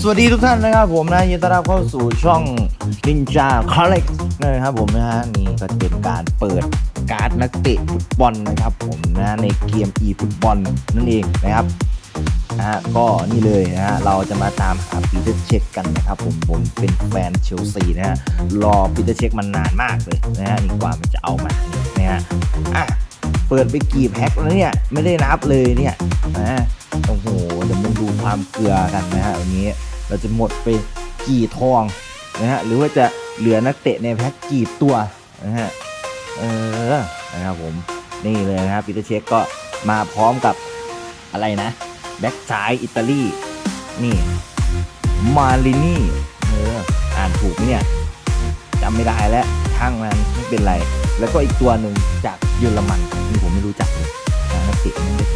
สวัสดีทุกท่านนะครับผมนะยินดีต้อนรับเข้าสู่ช่อง Ninja Collect นะครับผมนะฮะนี่ก็เป็นการเปิดการ์ดนักเตะฟุตบอลนะครับผมนะในเกม e ฟุตบอลนั่นเองนะครับนะฮะก็นี่เลยนะฮะเราจะมาตามหาปีเตอร์เช็คกันนะครับผมผมเป็นแฟนเชลซีนะฮะรอปีเตอร์เช็คมันนานมากเลยนะฮะนี่กว่ามันจะเอามาเนี่ยนะฮะอะเปิดไปกี่แพ็คแล้วเนี่ยไม่ได้นับเลยเนี่ยนะโอ้โหเดี๋ยวมาดู ความเกลือกันนะฮะวันนี้เราจะหมดไปกี่ทองนะฮะหรือว่าจะเหลือนักเตะในแพ็กกี่ตัวนะฮะเออนะครับผมนี่เลยนะครับปีเตอร์เช็คก็มาพร้อมกับอะไรนะแบ็กซ้ายอิตาลีนี่มาลินี่เอออ่านถูกไหมเนี่ยจำไม่ได้แล้วช่างมันไม่เป็นไร แล้วก็อีกตัวหนึ่งจากเยอรมันนี่ผมไม่รู้จักเลยนักเตะนั่นได้แก่มากโอ้โ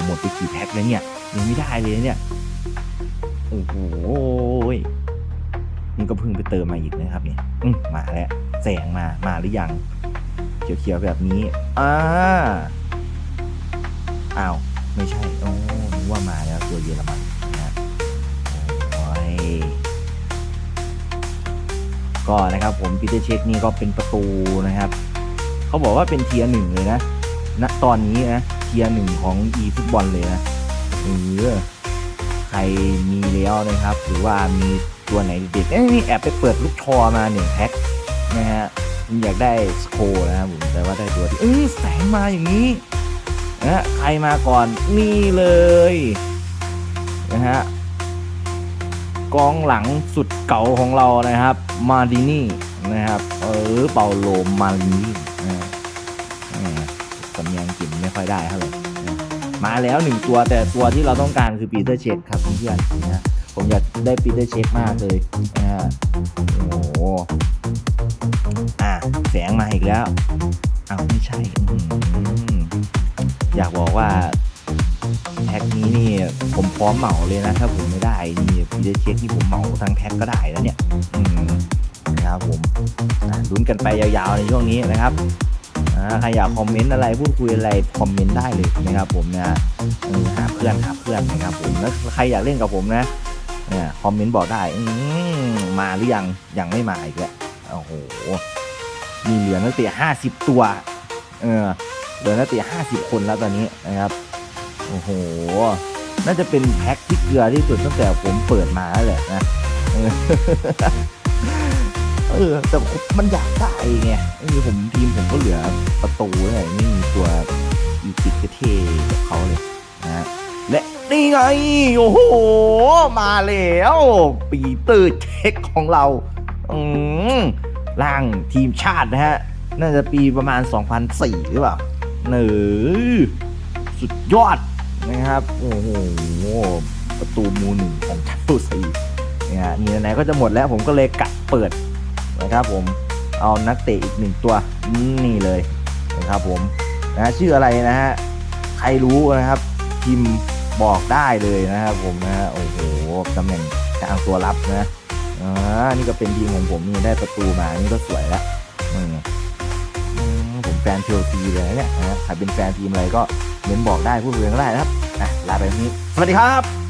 หหมดไปกี่แพ็คแล้วเนี่ย ยังไม่ได้เลยเนี่ย โอ้โหยนี่ก็เพิ่งไปเติมมาอีกนะครับเนี่ยอืมาแล้วแสงมา มาหรือยัง เขียวๆแบบนี้ อ่า อ้าว ไม่ใช่ โอ้นึกว่ามาแล้วตัวเยอรมันนะโอ้ยก็นะครับผมปีเตอร์เช็คนี่ก็เป็นประตูนะครับ เขาบอกว่าเป็นเทียร์หนึ่งเลยนะ ณตอนนี้นะเทียร์หนึ่งของ e ฟุตบอลเลยนะเออใครมีแล้วนะครับ หรือว่ามีตัวไหนเด็ดเอ้ยนี่แอบไปเปิดลูกชอมาหนึ่งแพ็คนะฮะผมอยากได้สโคนะครับผมแต่ว่าได้ตัวที่เอ้ยแสงมาอย่างนี้นะฮะใครมาก่อนนี่เลยนะฮะกองหลังสุดเก่าของเรานะครับ มาดินี่นะครับ เออเปาโลมาดินี่ สำเนียงอังกลิ่นไม่ค่อยได้เท่าไหร่มาแล้วหนึ่งตัวแต่ตัวที่เราต้องการคือปีเตอร์เช็คครับเพื่อนๆนะผมอยากได้ปีเตอร์เช็คมากเลยนะโอ้โหอะแสงมาอีกแล้วเอ้าไม่ใช่ออยากบอกว่าแพ็คนี้นี่ผมพร้อมเหมาเลยนะ ถ้าผมไม่ได้นี่ปีเตอร์เช็คที่ผมเหมาทั้งแพ็คก็ได้แล้วเนี่ยนะครับผมลุ้นกันไปยาวๆในช่วงนี้นะครับ ใครอยากคอมเมนต์อะไรพูดคุยอะไรคอมเมนต์ได้เลยนะครับผมนะหาเพื่อนหาเพื่อนนะครับผมแล้วใครอยากเล่นกับผมนะเนี่ยคอมเมนต์บอกได้อืมมาหรือยังยังไม่มาอีกแล้วโอ้โหมีเหลือนักเตะห้าสิบตัวเออเหลือนักเตะห้าสิบคนแล้วตอนนี้นะครับโอ้โหน่าจะเป็นแพ็คที่เกลือที่สุดตั้งแต่ผมเปิดมาแล้วแหละนะ เออ แต่มันอยากได้ไงไอ้ผมทีมผมก็เหลือประตูเนี่ยไม่มีตัวอีติกเทกับเขาเลยนะและนี่ไงโอ้โหมาแล้ว ปีเตอร์เช็คของเราอืมร่างทีมชาตินะฮะ น่าจะปีประมาณ 2004 หรือเปล่าเนอสุดยอดนะครับ โอ้โหประตูมูหนึ่งของเชลซีเนี่ยฮะนี่ไหนๆก็จะหมดแล้วผมก็เลยกะเปิด นะครับผมเอานักเตะอีกหนึ่งตัวนี่เลยนะครับผมนะชื่ออะไรนะฮะใครรู้นะครับพิมพ์บอกได้เลยนะครับผมนะฮะโอ้โหตำแหน่งกลางตัวรับนะอ่านี่ก็เป็นทีมของผมนี่ได้ประตูมานี่ก็สวยแล้วอืมผมแฟนเชลซีเลยเนี่ยนะใครเป็นแฟนทีมอะไรก็เม้นบอกได้พูดคุยกันก็ได้นะครับอะลาไปตรงนี้สวัสดีครับ